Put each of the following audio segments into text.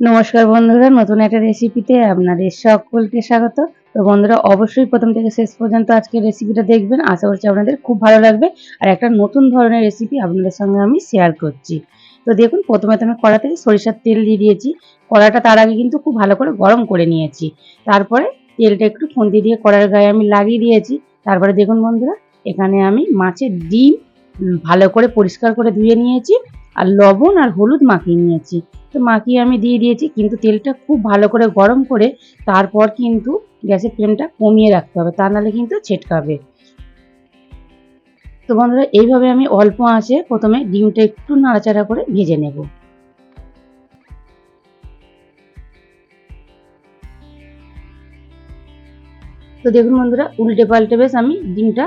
নমস্কার বন্ধুরা, নতুন একটা রেসিপিতে আপনাদের সকলকে স্বাগত। তো বন্ধুরা, অবশ্যই প্রথম থেকে শেষ পর্যন্ত আজকের রেসিপিটা দেখবেন। আশা করছি আপনাদের খুব ভালো লাগবে। আর একটা নতুন ধরনের রেসিপি আপনাদের সঙ্গে আমি শেয়ার করছি। তো দেখুন, প্রথমে তো আমি কড়া থেকে সরিষার তেল দিয়ে দিয়েছি। কড়াটা তার আগে কিন্তু খুব ভালো করে গরম করে নিয়েছি। তারপরে তেলটা একটু খুন্তি দিয়ে কড়ার গায়ে আমি লাগিয়ে দিয়েছি। তারপরে দেখুন বন্ধুরা, এখানে আমি মাছের ডিম ভালো করে পরিষ্কার করে ধুয়ে নিয়েছি। আর লবণ আর হলুদ মাখিয়ে নিয়েছি। তো মাখিয়ে আমি দিয়ে দিয়েছি, কিন্তু তেলটা খুব ভালো করে গরম করে তারপর কিন্তু গ্যাসের ফ্লেমটা কমিয়ে রাখতে হবে, তা নাহলে কিন্তু ছেটকাবে। তো বন্ধুরা, এইভাবে আমি অল্প আঁচে প্রথমে ডিমটা একটু নাড়াচাড়া করে ভেজে নেব। তো দেখুন বন্ধুরা, উল্টে পাল্টে বেশ আমি ডিমটা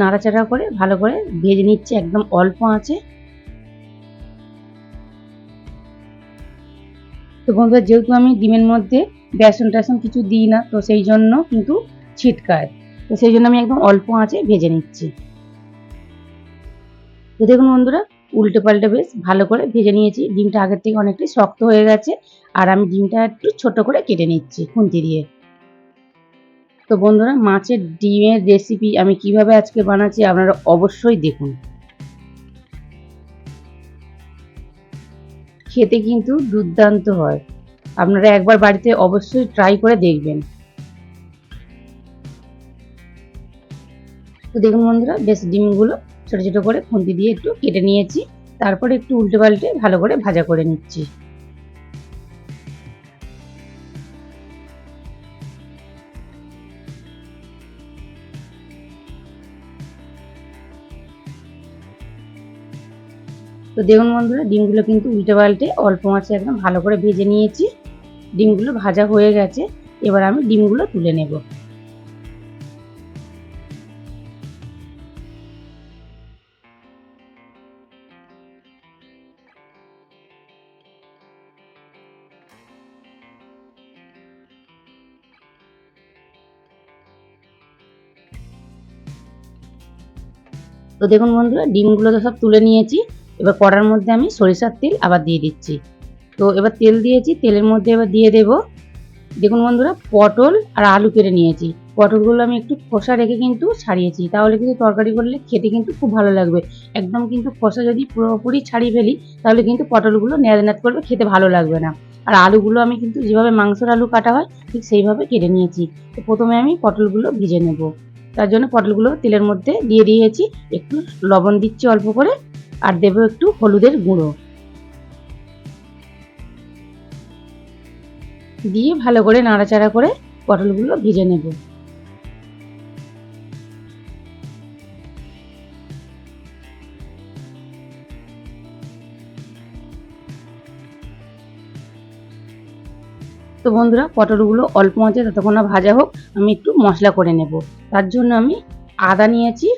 নাড়াচাড়া করে ভালো করে ভেজে নিচ্ছি, একদম অল্প আঁচে। তো বন্ধুরা, যেহেতু আমি ডিমের মধ্যে বেসন টেসন কিছু দিই না, তো সেই জন্য কিন্তু ছিটকায়। তো সেই জন্য আমি একদম অল্প আঁচে ভেজে নিচ্ছি। তো দেখুন বন্ধুরা, উল্টে পাল্টে বেশ ভালো করে ভেজে নিয়েছি। ডিমটা আগের থেকে অনেকটাই শক্ত হয়ে গেছে, আর আমি ডিমটা একটু ছোট করে কেটে নিচ্ছি খুন্তি দিয়ে। তো বন্ধুরা, মাছের ডিমের রেসিপি আমি কীভাবে আজকে বানাচ্ছি আপনারা অবশ্যই দেখুন। খেতে কিন্তু দুর্দান্ত হয়। আপনারা একবার বাড়িতে অবশ্যই ট্রাই করে দেখবেন। তো দেখুন বন্ধুরা, বেশ ডিমগুলো ছোট ছোট করে খুন্তি দিয়ে একটু কেটে নিয়েছি। তারপরে একটু উল্টে পাল্টে ভালো করে ভাজা করে নিচ্ছি। তো দেখুন বন্ধুরা, ডিমগুলো কিন্তু উল্টে পাল্টে অল্প মাছে একদম ভালো করে ভেজে নিয়েছি। ডিমগুলো ভাজা হয়ে গেছে, এবার আমি ডিমগুলো তুলে নেব। তো দেখুন বন্ধুরা, ডিমগুলো তো সব তুলে নিয়েছি। এবার কড়ার মধ্যে আমি সরিষার তেল আবার দিয়ে দিচ্ছি। তো এবার তেল দিয়েছি, তেলের মধ্যে এবার দিয়ে দেব। দেখুন বন্ধুরা, পটল আর আলু কেটে নিয়েছি। পটলগুলো আমি একটু খোসা রেখে কিন্তু ছাড়িয়েছি। তাহলে কিন্তু তরকারি করলে খেতে কিন্তু খুব ভালো লাগবে। একদম কিন্তু খোসা যদি পুরোপুরি ছাড়িয়ে ফেলি, তাহলে কিন্তু পটলগুলো ন্যাদ ন্যাদ করবে, খেতে ভালো লাগবে না। আর আলুগুলো আমি কিন্তু যেভাবে মাংসের আলু কাটা হয়, ঠিক সেইভাবে কেটে নিয়েছি। তো প্রথমে আমি পটলগুলো ভিজে নেব। তার জন্য পটলগুলো তেলের মধ্যে দিয়ে দিয়েছি। একটু লবণ দিচ্ছি অল্প করে। আর দেবো একটু হলুদের গুঁড়ো। দিয়ে ভালো করে নাড়াচাড়া করে পটলগুলো ভেজে নেব। তো বন্ধুরা, পটলগুলো অল্প আঁচে ততক্ষণ না ভাজা হোক, আমি একটু মশলা করে নেব। তার জন্য আমি আদা নিয়েছি,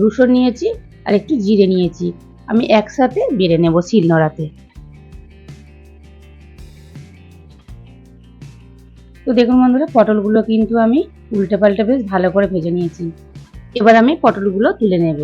রসুন নিয়েছি আর একটু জিরে নিয়েছি। আমি একসাথে বেড়ে নেব শিলনোড়াতে। তো দেখুন বন্ধুরা, পটলগুলো কিন্তু আমি উল্টে পাল্টে বেশ ভালো করে ভেজে নিয়েছি। এবার আমি পটলগুলো তুলে নেব।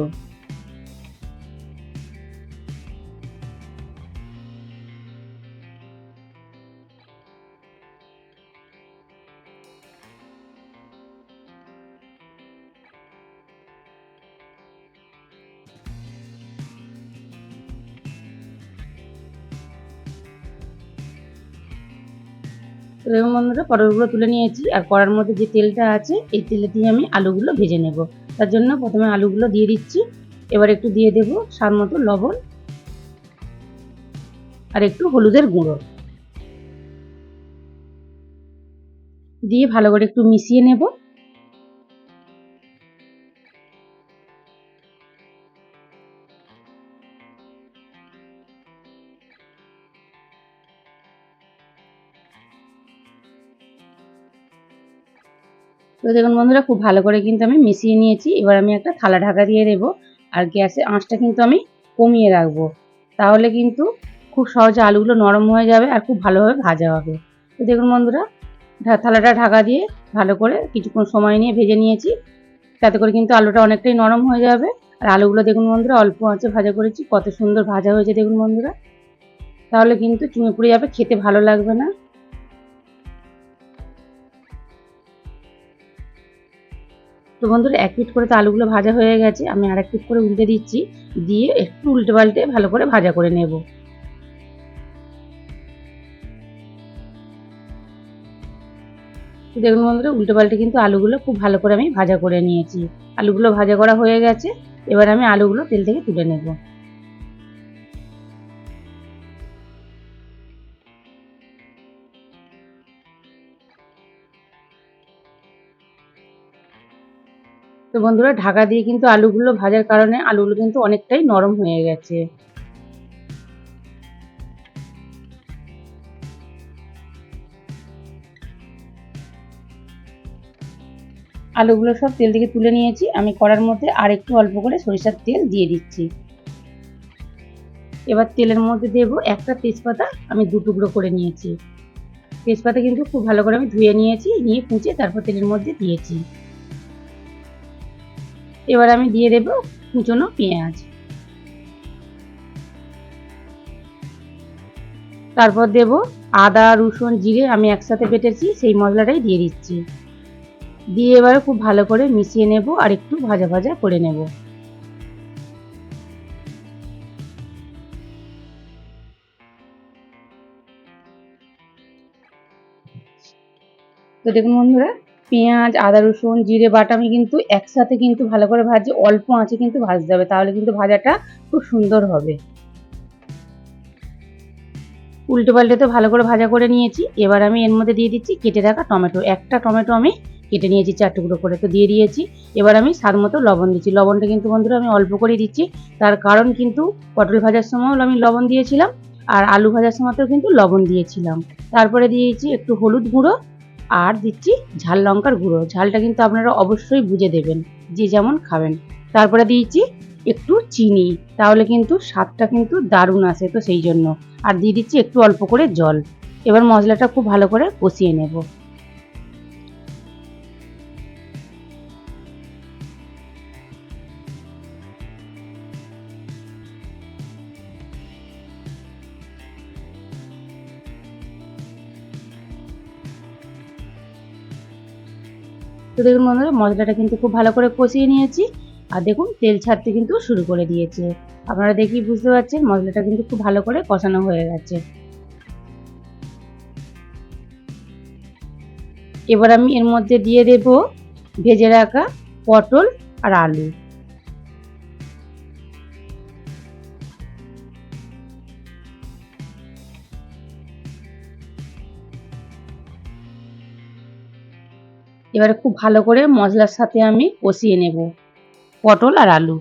দেখুন বন্ধুরা পটলগুলো তুলে নিয়েছি আর কড়ার মধ্যে যে তেলটা আছে, এই তেলে দিয়ে আমি আলুগুলো ভেজে নেব। তার জন্য প্রথমে আলুগুলো দিয়ে দিচ্ছি। এবার একটু দিয়ে দেব স্বাদ মতো লবণ আর একটু হলুদের গুঁড়ো। দিয়ে ভালো করে একটু মিশিয়ে নেব। দেখুন বন্ধুরা, খুব ভালো করে কিন্তু আমি মিশিয়ে নিয়েছি। এবার আমি একটা থালা ঢাকা দিয়ে দেবো আর গ্যাসের আঁচটা কিন্তু আমি কমিয়ে রাখব। তাহলে কিন্তু খুব সহজে আলুগুলো নরম হয়ে যাবে আর খুব ভালোভাবে ভাজা হবে। তো দেখুন বন্ধুরা থালাটা ঢাকা দিয়ে ভালো করে কিছুক্ষণ সময় নিয়ে ভেজে নিয়েছি। তাতে করে কিন্তু আলুটা অনেকটাই নরম হয়ে যাবে। আর আলুগুলো দেখুন বন্ধুরা, অল্প আঁচে ভাজা করেছি। কত সুন্দর ভাজা হয়েছে দেখুন বন্ধুরা। তাহলে কিন্তু চুঁয়ে পুড়ে যাবে, খেতে ভালো লাগবে না। তো বন্ধুরা, এক পিট করে তো আলুগুলো ভাজা হয়ে গেছে। আমি আর এক পিট করে উল্টে দিচ্ছি, দিয়ে একটু উল্টে পাল্টে ভালো করে ভাজা করে নেব। দেখুন বন্ধুরা, উল্টে পাল্টে কিন্তু আলুগুলো খুব ভালো করে আমি ভাজা করে নিয়েছি। আলুগুলো ভাজা করা হয়ে গেছে, এবার আমি আলুগুলো তেল থেকে তুলে নেব। তো বন্ধুরা, ঢাকা দিয়ে কিন্তু আলুগুলো ভাজার কারণে আলুগুলো কিন্তু অনেকটাই নরম হয়ে গেছে। আলুগুলো সব তেল থেকে তুলে নিয়েছি। আমি কড়ার মধ্যে আর একটু অল্প করে সরিষার তেল দিয়ে দিচ্ছি। এবার তেলের মধ্যে দেব একটা তেজপাতা, আমি দু টুকরো করে নিয়েছি। তেজপাতা কিন্তু খুব ভালো করে আমি ধুয়ে নিয়েছি, নিয়ে কুচে তারপর তেলের মধ্যে দিয়েছি। এবার আমি দিয়ে দেব কুচনো পেঁয়াজ। তারপর দেব আদা, রসুন, জিরে আমি একসাথে বেটেছি, সেই মশলাটাই দিয়ে দিচ্ছি। দিয়ে এবারে খুব ভালো করে মিশিয়ে নেব আর একটু ভাজা ভাজা করে নেব। তো দেখুন বন্ধুরা পেঁয়াজ, আদা রসুন, জিরে, বাটা আমি কিন্তু একসাথে কিন্তু ভালো করে ভাজি অল্প আঁচে কিন্তু ভাজতে হবে, তাহলে কিন্তু ভাজাটা খুব সুন্দর হবে। উল্টে পাল্টে তো ভালো করে ভাজা করে নিয়েছি, এবার আমি এর মধ্যে দিয়ে দিচ্ছি কেটে রাখা টমেটো, একটা টমেটো আমি কেটে নিয়েছি চার টুকরো করে, তো দিয়ে দিয়েছি, এবার আমি স্বাদ মতো লবণ দিচ্ছি, লবণটা কিন্তু বন্ধুরা আমি অল্প করে দিচ্ছি, তার কারণ কিন্তু পটল ভাজার সময়ও আমি লবণ দিয়েছিলাম, আর আলু ভাজার সময়তেও কিন্তু লবণ দিয়েছিলাম, তারপরে দিয়েছি একটু হলুদ গুঁড়ো আর দিচ্ছি ঝাল লঙ্কার গুঁড়ো। ঝালটা কিন্তু আপনারা অবশ্যই বুঝে দেবেন, যে যেমন খাবেন। তারপরে দিয়েছি একটু চিনি, তাহলে কিন্তু স্বাদটা কিন্তু দারুণ আসে তো সেই জন্য। আর দিয়ে দিচ্ছি একটু অল্প করে জল। এবার মশলাটা খুব ভালো করে কষিয়ে নেব। তো দেখুন বন্ধুরা, মশলাটা কিন্তু খুব ভালো করে কষিয়ে নিয়েছি। আর দেখুন, তেল ছাড়তে কিন্তু শুরু করে দিয়েছে। আপনারা দেখি বুঝতে পারছেন, মশলাটা কিন্তু খুব ভালো করে কষানো হয়ে গেছে। এবার আমি এর মধ্যে দিয়ে দেব ভেজে রাখা পটল আর আলু। এবারে খুব ভালো করে মশলার সাথে আমি কষিয়ে নেব, পটল আর আলু।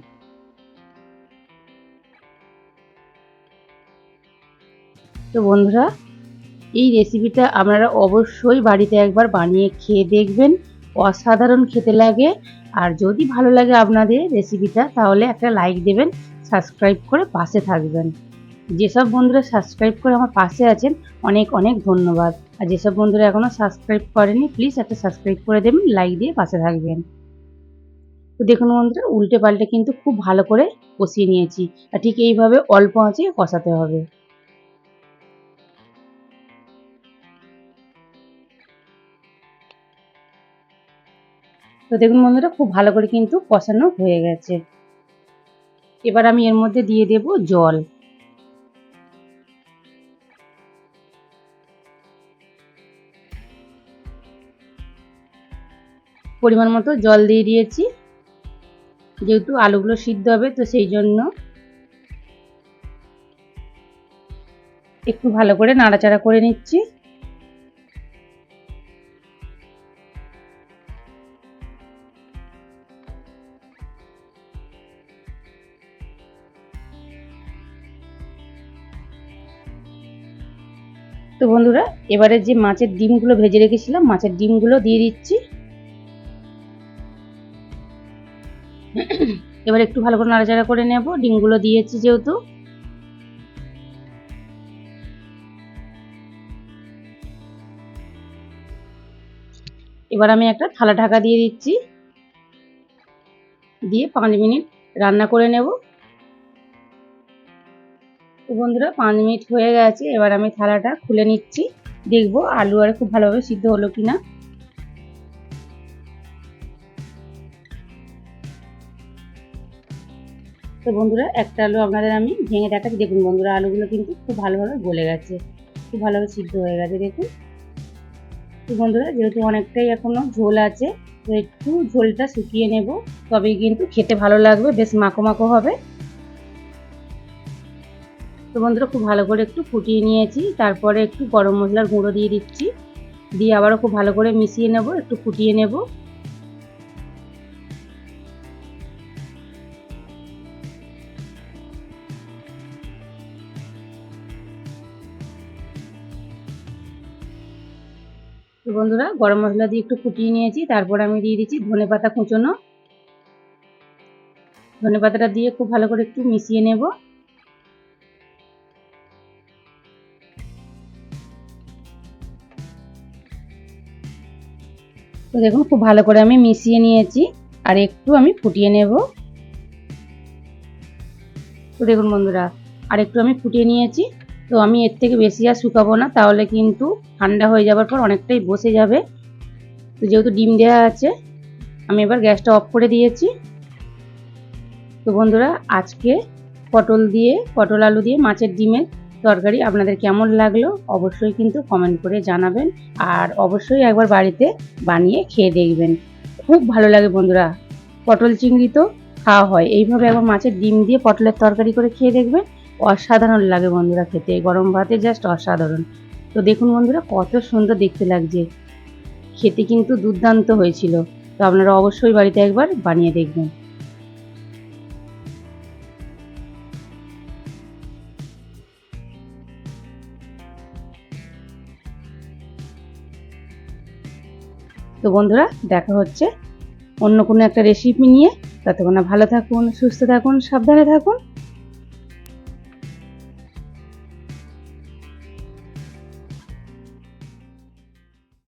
তো বন্ধুরা, এই রেসিপিটা আপনারা অবশ্যই বাড়িতে একবার বানিয়ে খেয়ে দেখবেন, অসাধারণ খেতে লাগে। আর যদি ভালো লাগে আপনাদের রেসিপিটা তাহলে একটা লাইক দেবেন সাবস্ক্রাইব করে পাশে থাকবেন। যেসব বন্ধুরা সাবস্ক্রাইব করে আমার পাশে আছেন, অনেক অনেক ধন্যবাদ। আর যেসব বন্ধুরা এখনও সাবস্ক্রাইব করেনি প্লিজ একটা সাবস্ক্রাইব করে দেবেন লাইক দিয়ে পাশে থাকবেন। তো দেখুন বন্ধুরা, উল্টে পাল্টে কিন্তু খুব ভালো করে কষিয়ে নিয়েছি। আর ঠিক এইভাবে অল্প আঁচে কষাতে হবে। তো দেখুন বন্ধুরা, খুব ভালো করে কিন্তু কষানো হয়ে গেছে। এবার আমি এর মধ্যে দিয়ে দেব জল। পরিমাণ মতো জল দিয়ে দিয়েছি। যেহেতু আলুগুলো সিদ্ধ হবে, তো সেই জন্য একটু ভালো করে নাড়াচাড়া করে নিচ্ছি। তো বন্ধুরা, এবারে যে মাছের ডিমগুলো ভেজে রেখেছিলাম, মাছের ডিমগুলো দিয়ে দিচ্ছি। এবার একটু ভালো করে নাড়াচাড়া করে নেব। ডিমগুলো দিয়েছি যেহেতু। এবার আমি একটা থালা ঢাকা দিয়ে দিচ্ছি। দিয়ে পাঁচ মিনিট রান্না করে নেব। বন্ধুরা, পাঁচ মিনিট হয়ে গেছে। এবার আমি থালাটা খুলে নিচ্ছি। দেখব আলু আর খুব ভালোভাবে সিদ্ধ হলো কিনা। তো বন্ধুরা, একটা আলু আপনাদের আমি ভেঙে দেখাচ্ছি। দেখুন বন্ধুরা, আলুগুলো কিন্তু খুব ভালোভাবে গলে গেছে। খুব ভালোভাবে সিদ্ধ হয়ে গেছে, দেখুন। তো বন্ধুরা, যেহেতু অনেকটাই এখনও ঝোল আছে, তো একটু ঝোলটা শুকিয়ে নেব। তবেই কিন্তু খেতে ভালো লাগবে, বেশ মাখো মাখো হবে। তো বন্ধুরা, খুব ভালো করে একটু ফুটিয়ে নিয়েছি। তারপরে একটু গরম মশলার গুঁড়ো দিয়ে দিচ্ছি। দিয়ে আবারও খুব ভালো করে মিশিয়ে নেব, একটু ফুটিয়ে নেব। তো বন্ধুরা, গরম মশলা দিয়ে একটু ফুটিয়ে নিয়েছি। তারপর আমি দিয়ে দিচ্ছি ধনে পাতা কুচোনো। ধনে পাতাটা দিয়ে খুব ভালো করে একটু মিশিয়ে নেব। তো দেখুন, খুব ভালো করে আমি মিশিয়ে নিয়েছি আর একটু আমি ফুটিয়ে নেব। তো দেখুন বন্ধুরা আর একটু আমি ফুটিয়ে নিয়েছি। তো আমি এর থেকে বেশি আর শুকাবো না, তাহলে কিন্তু ঠান্ডা হয়ে যাওয়ার পর অনেকটাই বসে যাবে। তো যেহেতু ডিম দেওয়া আছে, আমি এবার গ্যাসটা অফ করে দিয়েছি। তো বন্ধুরা, আজকে পটল দিয়ে, পটল আলু দিয়ে মাছের ডিমের তরকারি আপনাদের কেমন লাগল অবশ্যই কিন্তু কমেন্ট করে জানাবেন আর অবশ্যই একবার বাড়িতে বানিয়ে খেয়ে দেখবেন। খুব ভালো লাগে বন্ধুরা, পটল চিংড়ি তো খাওয়া হয়। এইভাবে একবার মাছের ডিম দিয়ে পটলের তরকারি করে খেয়ে দেখবেন। অসাধারণ লাগে বন্ধুরা খেতে। গরম ভাতে জাস্ট অসাধারণ। তো দেখুন বন্ধুরা, কত সুন্দর দেখতে লাগছে। খেতে কিন্তু দুর্দান্ত হয়েছিল। তো আপনারা অবশ্যই বাড়িতে একবার বানিয়ে দেখবেন। তো বন্ধুরা, দেখা হচ্ছে অন্য কোনো একটা রেসিপি নিয়ে। ততক্ষণ ভালো থাকুন, সুস্থ থাকুন, সাবধানে থাকুন।